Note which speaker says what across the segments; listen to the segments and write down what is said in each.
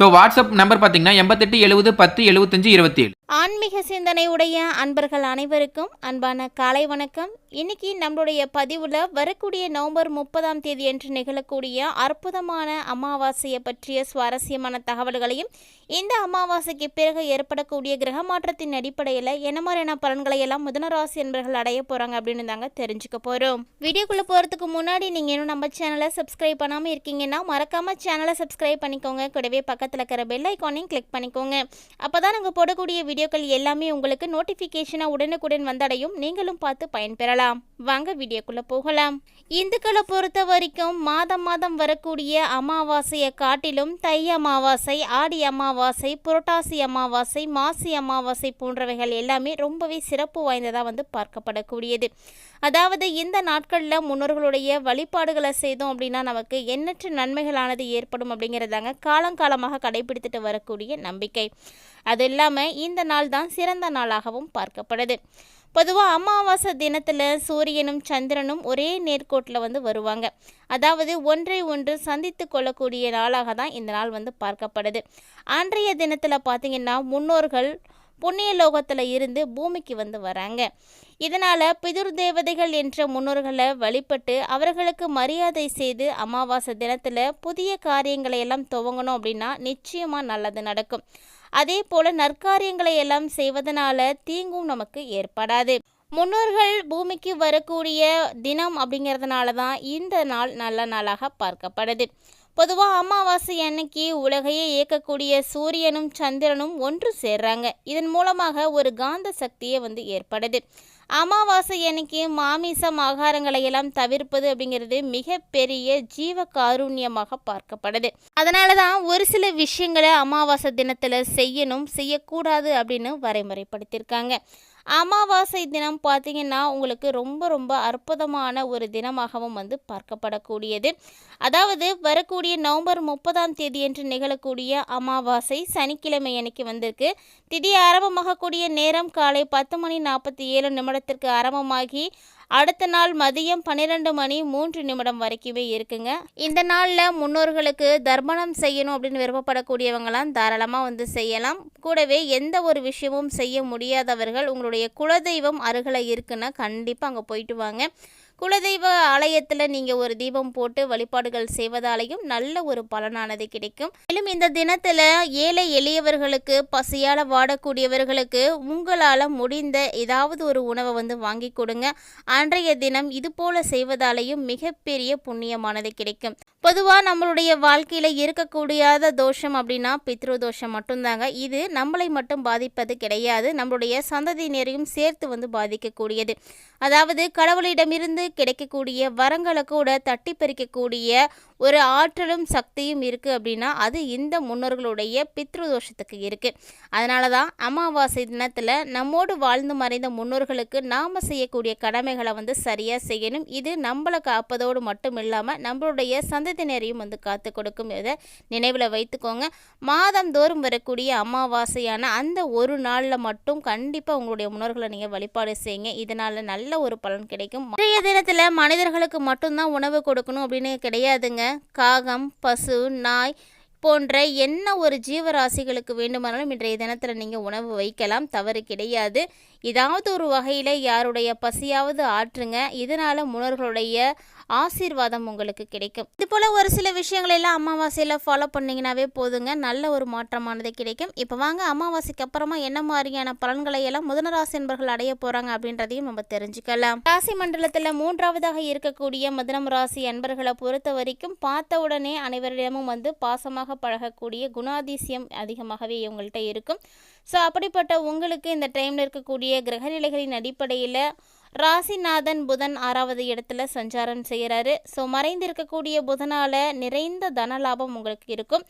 Speaker 1: So WhatsApp number பார்த்தீங்கன்னா எண்பத்தெட்டு எழுபது பத்து எழுபத்தஞ்சு இருபத்தி ஏழு
Speaker 2: ஆன்மீக சிந்தனை உடைய அன்பர்கள் அனைவருக்கும் அன்பான காலை வணக்கம். இன்னைக்கு நம்மளுடைய பதிவில் வரக்கூடிய நவம்பர் முப்பதாம் தேதி என்று நிகழக்கூடிய அற்புதமான அமாவாசையை பற்றிய சுவாரஸ்யமான தகவல்களையும் இந்த அமாவாசைக்கு பிறகு ஏற்படக்கூடிய கிரக மாற்றத்தின் அடிப்படையில் என்ன மாதிரியான பலன்களை எல்லாம் மிதுனராசி என்பர்கள் அடைய போகிறாங்க அப்படின்னு தாங்க தெரிஞ்சுக்க போகிறோம் வீடியோக்குள்ளே போகிறதுக்கு முன்னாடி நீங்கள் இன்னும் நம்ம சேனலை சப்ஸ்கிரைப் பண்ணாமல் இருக்கீங்கன்னா மறக்காமல் சேனலை சப்ஸ்கிரைப் பண்ணிக்கோங்க. கூடவே பக்கத்து பக்கத்தில் இருக்கிற பெல் ஐக்கானையும் கிளிக் பண்ணிக்கோங்க. அப்போ தான் நாங்கள் போடக்கூடிய வீடியோக்கள் எல்லாமே உங்களுக்கு நோட்டிஃபிகேஷனாக உடனுக்குடன் வந்தடையும். நீங்களும் பார்த்து பயன்பெறலாம். வாங்க வீடியோக்குள்ளே போகலாம். இந்துக்களை பொறுத்த வரைக்கும் மாதம் மாதம் வரக்கூடிய அமாவாசையை காட்டிலும் தை அமாவாசை ஆடி அமாவாசை புரட்டாசி அமாவாசை மாசி அமாவாசை போன்றவைகள் எல்லாமே ரொம்பவே சிறப்பு வாய்ந்ததாக வந்து பார்க்கப்படக்கூடியது. அதாவது இந்த நாட்களில் முன்னோர்களுடைய வழிபாடுகளை செய்தோம் அப்படின்னா நமக்கு எண்ணற்ற நன்மைகளானது ஏற்படும் அப்படிங்கிறதாங்க காலங்காலமாக கடைபிடித்துட்டு வரக்கூடிய நம்பிக்கை. அது இல்லாமல் இந்த நாள் தான் சிறந்த நாளாகவும் பார்க்கப்படுது. பொதுவாக அமாவாசை தினத்தில் சூரியனும் சந்திரனும் ஒரே நேர்கோட்டில் வந்து வருவாங்க. அதாவது ஒன்றை ஒன்று சந்தித்து கொள்ளக்கூடிய நாளாக தான் இந்த நாள் வந்து பார்க்கப்படுது. அன்றைய தினத்தில் பார்த்தீங்கன்னா முன்னோர்கள் புண்ணிய லோகத்தில் இருந்து பூமிக்கு வந்து வராங்க. இதனால் பிதுர் தேவதைகள் என்ற முன்னோர்களை வழிபட்டு அவர்களுக்கு மரியாதை செய்து அமாவாசை தினத்தில் புதிய காரியங்களை எல்லாம் துவங்கணும் அப்படின்னா நிச்சயமாக நல்லது நடக்கும். அதே போல் நற்காரியங்களை எல்லாம் செய்வதனால தீங்கும் நமக்கு ஏற்படாது. முன்னோர்கள் பூமிக்கு வரக்கூடிய தினம் அப்படிங்கிறதுனால தான் இந்த நாள் நல்ல நாளாக பார்க்கப்படுது. பொதுவாக அமாவாசை அன்னைக்கு உலகையே இயக்கக்கூடிய சூரியனும் சந்திரனும் ஒன்று சேர்றாங்க. இதன் மூலமாக ஒரு காந்த சக்தியை வந்து ஏற்படுது. அமாவாசை அன்னைக்கு மாமிசம் ஆகாரங்களை எல்லாம் தவிர்ப்பது அப்படிங்கிறது மிகப்பெரிய ஜீவ காருண்யமாக பார்க்கப்படுது. அதனால தான் ஒரு சில விஷயங்களை அமாவாசை தினத்தில் செய்யணும் செய்யக்கூடாது அப்படின்னு வரைமுறைப்படுத்தியிருக்காங்க. அமாவாசை தினம் பார்த்தீங்கன்னா உங்களுக்கு ரொம்ப ரொம்ப அற்புதமான ஒரு தினமாகவும் வந்து பார்க்கப்படக்கூடியது. அதாவது வரக்கூடிய நவம்பர் முப்பதாம் தேதி என்று நிகழக்கூடிய அமாவாசை சனிக்கிழமை அன்னைக்கு வந்திருக்கு. திதி ஆரம்பமாகக்கூடிய நேரம் காலை பத்து மணி நாற்பத்தி ஏழு நிமிடத்திற்கு ஆரம்பமாகி அடுத்த நாள் மதியம் பன்னிரெண்டு மணி மூன்று நிமிடம் வரைக்குமே இருக்குங்க. இந்த நாளில் முன்னோர்களுக்கு தர்மணம் செய்யணும் அப்படின்னு விருப்பப்படக்கூடியவங்களாம் தாராளமாக வந்து செய்யலாம். கூடவே எந்த ஒரு விஷயமும் செய்ய முடியாதவர்கள் உங்களுடைய குலதெய்வம் அருகில் இருக்குன்னா கண்டிப்பாக அங்கே போயிட்டு வாங்க. குலதெய்வ ஆலயத்தில் நீங்கள் ஒரு தீபம் போட்டு வழிபாடுகள் செய்வதாலையும் நல்ல ஒரு பலனானது கிடைக்கும். மேலும் இந்த தினத்தில் ஏழை எளியவர்களுக்கு பசியால் வாடக்கூடியவர்களுக்கு உங்களால் முடிந்த ஏதாவது ஒரு உணவை வந்து வாங்கி கொடுங்க. அன்றைய தினம் இது போல செய்வதாலையும் மிகப்பெரிய புண்ணியமானது கிடைக்கும். பொதுவாக நம்மளுடைய வாழ்க்கையில் இருக்கக்கூடியாத தோஷம் அப்படின்னா பித்ரு தோஷம் மட்டும்தாங்க. இது நம்மளை மட்டும் பாதிப்பது கிடையாது. நம்மளுடைய சந்ததியினரையும் சேர்த்து வந்து பாதிக்கக்கூடியது. அதாவது கடவுளிடமிருந்து கிடைக்கக்கூடிய வரங்களை கூட தட்டி பறிக்கக்கூடிய ஒரு ஆற்றலும் சக்தியும் இருக்குது அப்படின்னா அது இந்த முன்னோர்களுடைய பித்ரு தோஷத்துக்கு இருக்குது அதனால தான் அமாவாசை தினத்தில் நம்மோடு வாழ்ந்து மறைந்த முன்னோர்களுக்கு நாம் செய்யக்கூடிய கடமைகளை வந்து சரியாக செய்யணும். இது நம்மளை காப்பதோடு மட்டும் இல்லாமல் நம்மளுடைய சந்ததியினரையும் வந்து காத்து கொடுக்கும் இதை நினைவில் வைத்துக்கோங்க. மாதந்தோறும் வரக்கூடிய அமாவாசையான அந்த ஒரு நாளில் மட்டும் கண்டிப்பாக உங்களுடைய முன்னோர்களை நீங்கள் வழிபாடு செய்யுங்க. இதனால் நல்ல ஒரு பலன் கிடைக்கும். இன்றைய தினத்தில் மனிதர்களுக்கு மட்டும்தான் உணவு கொடுக்கணும் அப்படின்னு கிடையாதுங்க. காகம் பசு நாய் போன்ற என்ன ஒரு ஜீவராசிகளுக்கு வேண்டுமானாலும் இன்றைய தினத்தில் நீங்கள் உணவு வைக்கலாம். தவறு கிடையாது. ஏதாவது ஒரு வகையில் யாருடைய பசியாவது ஆற்றுங்க. இதனால் முன்னோர்களுடைய ஆசீர்வாதம் உங்களுக்கு கிடைக்கும். இது போல் ஒரு சில விஷயங்களை எல்லாம் அமாவாசையில் ஃபாலோ பண்ணிங்கனாவே போதுங்க. நல்ல ஒரு மாற்றமானது கிடைக்கும். இப்போ வாங்க அமாவாசைக்கு அப்புறமா என்ன மாதிரியான பலன்களை எல்லாம் முதனராசி என்பர்கள் அடைய போகிறாங்க அப்படின்றதையும் நம்ம தெரிஞ்சுக்கலாம். ராசி மண்டலத்தில் மூன்றாவதாக இருக்கக்கூடிய மதுரம் ராசி அன்பர்களை பொறுத்த வரைக்கும் பார்த்த உடனே அனைவரிடமும் வந்து பாசமாக பழகக்கூடிய குணாதிசயம் அதிகமாகவே இவங்கள்ட்ட இருக்கும். ஸோ அப்படிப்பட்ட உங்களுக்கு இந்த டைமில் இருக்கக்கூடிய கிரகநிலைகளின் அடிப்படையில் ராசிநாதன் புதன் ஆறாவது இடத்துல சஞ்சாரம் செய்கிறாரு. ஸோ மறைந்திருக்கக்கூடிய புதனால் நிறைந்த தன லாபம் உங்களுக்கு இருக்கும்.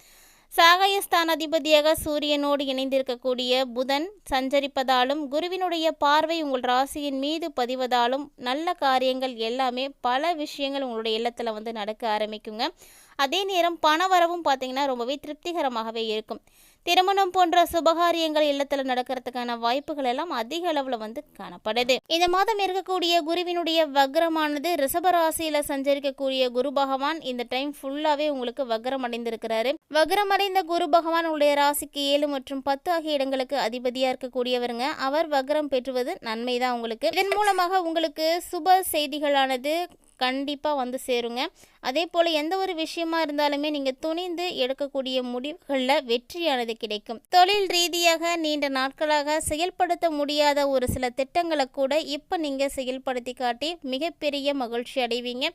Speaker 2: சாகயஸ்தானாதிபதியாக சூரியனோடு இணைந்திருக்கக்கூடிய புதன் சஞ்சரிப்பதாலும் குருவினுடைய பார்வை உங்கள் ராசியின் மீது பதிவதாலும் நல்ல காரியங்கள் எல்லாமே பல விஷயங்கள் உங்களுடைய இல்லத்தில் வந்து நடக்க ஆரம்பிக்குங்க. அதே நேரம் பணவரவும் பார்த்தீங்கன்னா ரொம்பவே திருப்திகரமாகவே இருக்கும். திருமணம் போன்ற சுபகாரியங்கள் இல்லத்தில் நடக்கிறதுக்கான வாய்ப்புகள் எல்லாம் அதிக அளவில் வந்து காணப்படுது. இந்த மாதம் இருக்கக்கூடிய குருவினுடைய வக்ரமானது ரிஷபராசியில சஞ்சரிக்கக்கூடிய குரு பகவான் இந்த டைம் ஃபுல்லாவே உங்களுக்கு வக்ரம் அடைந்திருக்கிறாரு. வக்ரம் அடைந்த குரு பகவான் உங்களுடைய ராசிக்கு ஏழு மற்றும் பத்து ஆகிய இடங்களுக்கு அதிபதியா இருக்கக்கூடியவருங்க. அவர் வக்ரம் பெற்றுவது நன்மைதான் உங்களுக்கு. இதன் மூலமாக உங்களுக்கு சுப செய்திகளானது கண்டிப்பாக வந்து சேருங்க. அதே போல் எந்த ஒரு விஷயமா இருந்தாலுமே நீங்கள் துணிந்து எடுக்கக்கூடிய முடிவுகளில் வெற்றியானது கிடைக்கும். தொழில் ரீதியாக நீண்ட நாட்களாக செயல்படுத்த முடியாத ஒரு சில திட்டங்களை கூட இப்போ நீங்கள் செயல்படுத்தி காட்டி மிகப்பெரிய மகிழ்ச்சி அடைவீங்க.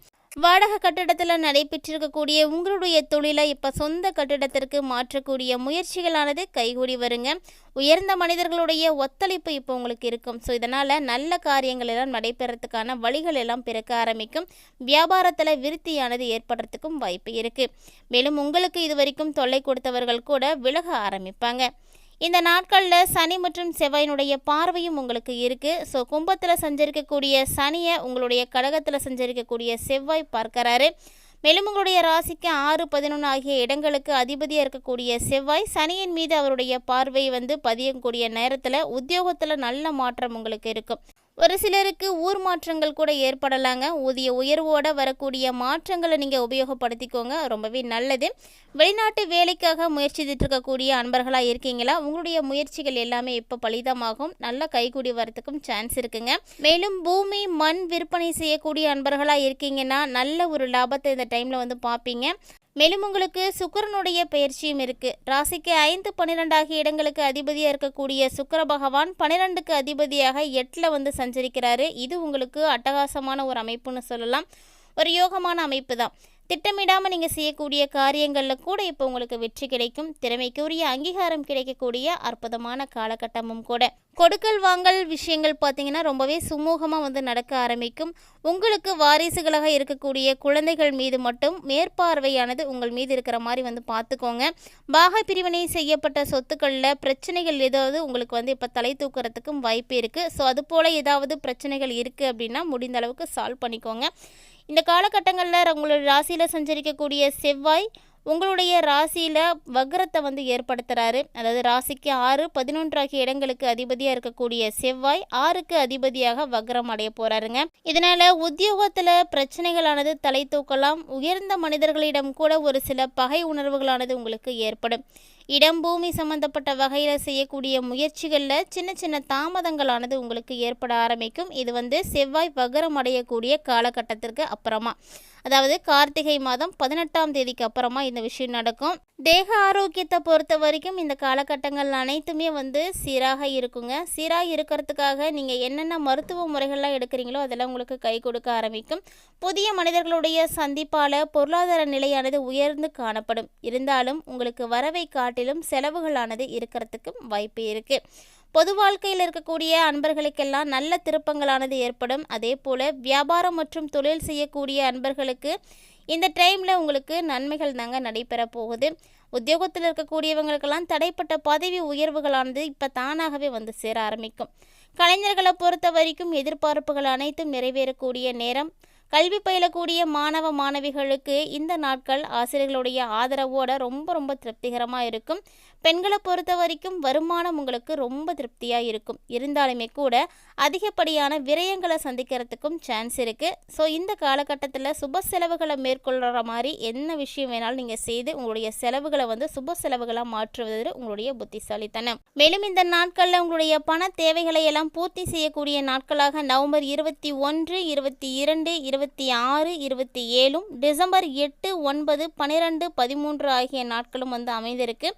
Speaker 2: வாடகை கட்டிடத்தில் நடைபெற்றிருக்கக்கூடிய உங்களுடைய தொழிலை இப்போ சொந்த கட்டிடத்திற்கு மாற்றக்கூடிய முயற்சிகளானது கைகூடி வருங்க. உயர்ந்த மனிதர்களுடைய ஒத்துழைப்பு இப்போ உங்களுக்கு இருக்கும். ஸோ இதனால் நல்ல காரியங்கள் எல்லாம் நடைபெறத்துக்கான வழிகள் எல்லாம் பிறக்க ஆரம்பிக்கும். வியாபாரத்தில் விருத்தியானது ஏற்படுறதுக்கும் வாய்ப்பு இருக்குது மேலும் உங்களுக்கு இது வரைக்கும் தொல்லை கொடுத்தவர்கள் கூட விலக ஆரம்பிப்பாங்க. இந்த நாட்களில் சனி மற்றும் செவ்வாயினுடைய பார்வையும் உங்களுக்கு இருக்குது ஸோ கும்பத்தில் சஞ்சரிக்கக்கூடிய சனியை உங்களுடைய கடகத்தில் சஞ்சரிக்கக்கூடிய செவ்வாய் பார்க்கறாரு. மேலும் உங்களுடைய ராசிக்கு ஆறு பதினொன்று ஆகிய இடங்களுக்கு அதிபதியாக இருக்கக்கூடிய செவ்வாய் சனியின் மீது அவருடைய பார்வை வந்து பதியக்கூடிய நேரத்தில் உத்தியோகத்தில் நல்ல மாற்றம் உங்களுக்கு இருக்கும் ஒரு சிலருக்கு ஊர் மாற்றங்கள் கூட ஏற்படலாங்க. ஊதிய உயர்வோட வரக்கூடிய மாற்றங்களை நீங்கள் உபயோகப்படுத்திக்கோங்க. ரொம்பவே நல்லது. வெளிநாட்டு வேலைக்காக முயற்சி இருக்கக்கூடிய அன்பர்களாக இருக்கீங்களா? உங்களுடைய முயற்சிகள் எல்லாமே இப்போ பலிதமாகும். நல்ல கைகூடி வரத்துக்கும் சான்ஸ் இருக்குங்க. மேலும் பூமி மண் விற்பனை செய்யக்கூடிய அன்பர்களாக இருக்கீங்கன்னா நல்ல ஒரு லாபத்தை இந்த டைமில் வந்து பார்ப்பீங்க மேலும் உங்களுக்கு சுக்கிரனுடைய பயிற்சியும் இருக்கு. ராசிக்கு ஐந்து பன்னிரெண்டு ஆகிய இடங்களுக்கு அதிபதியாக இருக்கக்கூடிய சுக்கர பகவான் பன்னிரெண்டுக்கு அதிபதியாக எட்டில் வந்து சஞ்சரிக்கிறாரு. இது உங்களுக்கு அட்டகாசமான ஒரு அமைப்புன்னு சொல்லலாம். ஒரு யோகமான அமைப்பு தான் திட்டமிடாமல் நீங்கள் செய்யக்கூடிய காரியங்களில் கூட இப்போ உங்களுக்கு வெற்றி கிடைக்கும். திறமைக்குரிய அங்கீகாரம் கிடைக்கக்கூடிய அற்புதமான காலகட்டமும் கூட. கொடுக்கல் வாங்கல் விஷயங்கள் பார்த்தீங்கன்னா ரொம்பவே சுமூகமாக வந்து நடக்க ஆரம்பிக்கும். உங்களுக்கு வாரிசுகளாக இருக்கக்கூடிய குழந்தைகள் மீது மட்டும் மேற்பார்வையானது உங்கள் மீது இருக்கிற மாதிரி வந்து பார்த்துக்கோங்க பாக பிரிவினை செய்யப்பட்ட சொத்துக்களில் பிரச்சனைகள் ஏதாவது உங்களுக்கு வந்து இப்போ தலை தூக்குறதுக்கும் வாய்ப்பு இருக்குது ஸோ அது போல் ஏதாவது பிரச்சனைகள் இருக்குது அப்படின்னா முடிந்த அளவுக்கு சால்வ் பண்ணிக்கோங்க. இந்த காலகட்டங்களில் உங்களோட ராசியில் சஞ்சரிக்கக்கூடிய செவ்வாய் உங்களுடைய ராசியில் வக்ரத்தை வந்து ஏற்படுத்துகிறாரு அதாவது ராசிக்கு ஆறு பதினொன்று ஆகிய இடங்களுக்கு அதிபதியாக இருக்கக்கூடிய செவ்வாய் ஆறுக்கு அதிபதியாக வக்ரம் அடைய போகிறாருங்க இதனால் உத்தியோகத்தில் பிரச்சனைகளானது தலை தூக்கலாம். உயர்ந்த மனிதர்களிடம் கூட ஒரு சில பகை உணர்வுகளானது உங்களுக்கு ஏற்படும். இடம் பூமி சம்பந்தப்பட்ட வகையில் செய்யக்கூடிய முயற்சிகளில் சின்ன சின்ன தாமதங்களானது உங்களுக்கு ஏற்பட ஆரம்பிக்கும். இது வந்து செவ்வாய் வகரம் அடையக்கூடிய காலகட்டத்திற்கு அப்புறமா. அதாவது கார்த்திகை மாதம் பதினெட்டாம் தேதிக்கு அப்புறமா இந்த விஷயம் நடக்கும். தேக ஆரோக்கியத்தை பொறுத்த வரைக்கும் இந்த காலகட்டங்கள் அனைத்துமே வந்து சீராக இருக்குங்க. சீராக இருக்கிறதுக்காக நீங்கள் என்னென்ன மருத்துவ முறைகள்லாம் எடுக்கிறீங்களோ அதெல்லாம் உங்களுக்கு கை கொடுக்க ஆரம்பிக்கும். புதிய மனிதர்களுடைய சந்திப்பால் பொருளாதார நிலையானது உயர்ந்து காணப்படும். இருந்தாலும் உங்களுக்கு வரவை காட்டிலும் செலவுகளானது இருக்கிறதுக்கும் வாய்ப்பு இருக்குது பொது வாழ்க்கையில் இருக்கக்கூடிய அன்பர்களுக்கெல்லாம் நல்ல திருப்பங்களானது ஏற்படும். அதே போல் வியாபாரம் மற்றும் தொழில் செய்யக்கூடிய அன்பர்களுக்கு இந்த டைமில் உங்களுக்கு நன்மைகள் தாங்க நடைபெற போகுது. உத்தியோகத்தில் இருக்கக்கூடியவங்களுக்கெல்லாம் தடைப்பட்ட பதவி உயர்வுகளானது இப்போ தானாகவே வந்து சேர ஆரம்பிக்கும். கலைஞர்களை பொறுத்த வரைக்கும் எதிர்பார்ப்புகள் அனைத்தும் நிறைவேறக்கூடிய நேரம். கல்வி பயிலக்கூடிய மாணவ மாணவிகளுக்கு இந்த நாட்கள் ஆசிரியர்களுடைய ஆதரவோட ரொம்ப ரொம்ப திருப்திகரமாக இருக்கும். பெண்களை பொறுத்த வரைக்கும் வருமானம் உங்களுக்கு ரொம்ப திருப்தியாக இருக்கும். இருந்தாலுமே கூட அதிகப்படியான விரயங்களை சந்திக்கிறதுக்கும் சான்ஸ் இருக்குது ஸோ இந்த காலகட்டத்தில் சுப செலவுகளை மேற்கொள்கிற மாதிரி என்ன விஷயம் வேணாலும் நீங்கள் செய்து உங்களுடைய செலவுகளை வந்து சுப செலவுகளாக மாற்றுவது உங்களுடைய புத்திசாலித்தனம். மேலும் இந்த நாட்களில் உங்களுடைய பண தேவைகளை எல்லாம் பூர்த்தி செய்யக்கூடிய நாட்களாக நவம்பர் இருபத்தி ஒன்று இருபத்தி இரண்டு இருபத்தி ஆறு இருபத்தி ஏழும் டிசம்பர் எட்டு ஒன்பது பன்னிரெண்டு பதிமூன்று ஆகிய நாட்களும் வந்து அமைந்திருக்கு.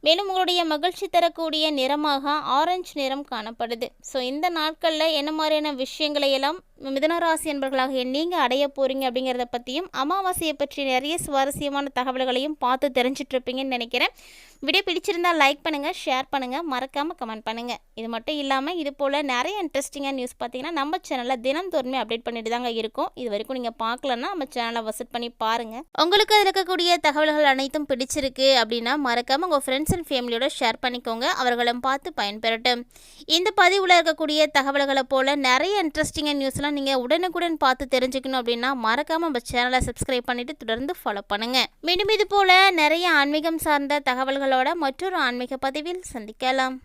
Speaker 2: மேலும் உங்களுடைய மகிழ்ச்சி தரக்கூடிய நிறமாக ஆரஞ்சு நிறம் காணப்படுது. ஸோ இந்த நாட்களில் என்ன மாதிரியான விஷயங்களை எல்லாம் மிதனராசி என்பர்களாக நீங்கள் அடைய போகிறீங்க அப்படிங்கிறத பற்றியும் அமாவாசையை பற்றி நிறைய சுவாரஸ்யமான தகவல்களையும் பார்த்து தெரிஞ்சிட்டு இருப்பீங்கன்னு நினைக்கிறேன். வீடியோ பிடிச்சிருந்தா லைக் பண்ணுங்கள் ஷேர் பண்ணுங்கள் மறக்காமல் கமெண்ட் பண்ணுங்கள் இது மட்டும் இல்லாமல் இது போல் நிறைய இன்ட்ரெஸ்டிங்காக நியூஸ் பார்த்தீங்கன்னா நம்ம சேனலில் தினந்தோறுமே அப்டேட் பண்ணிட்டு தாங்க இருக்கும். இது வரைக்கும் நீங்கள் பார்க்கலன்னா நம்ம சேனலை விசிட் பண்ணி பாருங்கள் உங்களுக்கு அதில் இருக்கக்கூடிய தகவல்கள் அனைத்தும் பிடிச்சிருக்கு அப்படின்னா மறக்காமல் உங்கள் ஃப்ரெண்ட்ஸ் அண்ட் ஃபேமிலியோட ஷேர் பண்ணிக்கோங்க. அவர்களும் பார்த்து பயன்பெறட்டும். இந்த பதிவில் இருக்கக்கூடிய தகவல்களை போல் நிறைய இன்ட்ரெஸ்டிங்காக நியூஸ்லாம் வீடியோஸ்லாம் நீங்கள் உடனுக்குடன் பார்த்து தெரிஞ்சுக்கணும் அப்படின்னா மறக்காமல் நம்ம சேனலை சப்ஸ்கிரைப் பண்ணிட்டு தொடர்ந்து ஃபாலோ பண்ணுங்கள் மீண்டும் இது போல் நிறைய ஆன்மீகம் சார்ந்த தகவல்களோட மற்றொரு ஆன்மீக பதிவில் சந்திக்கலாம்.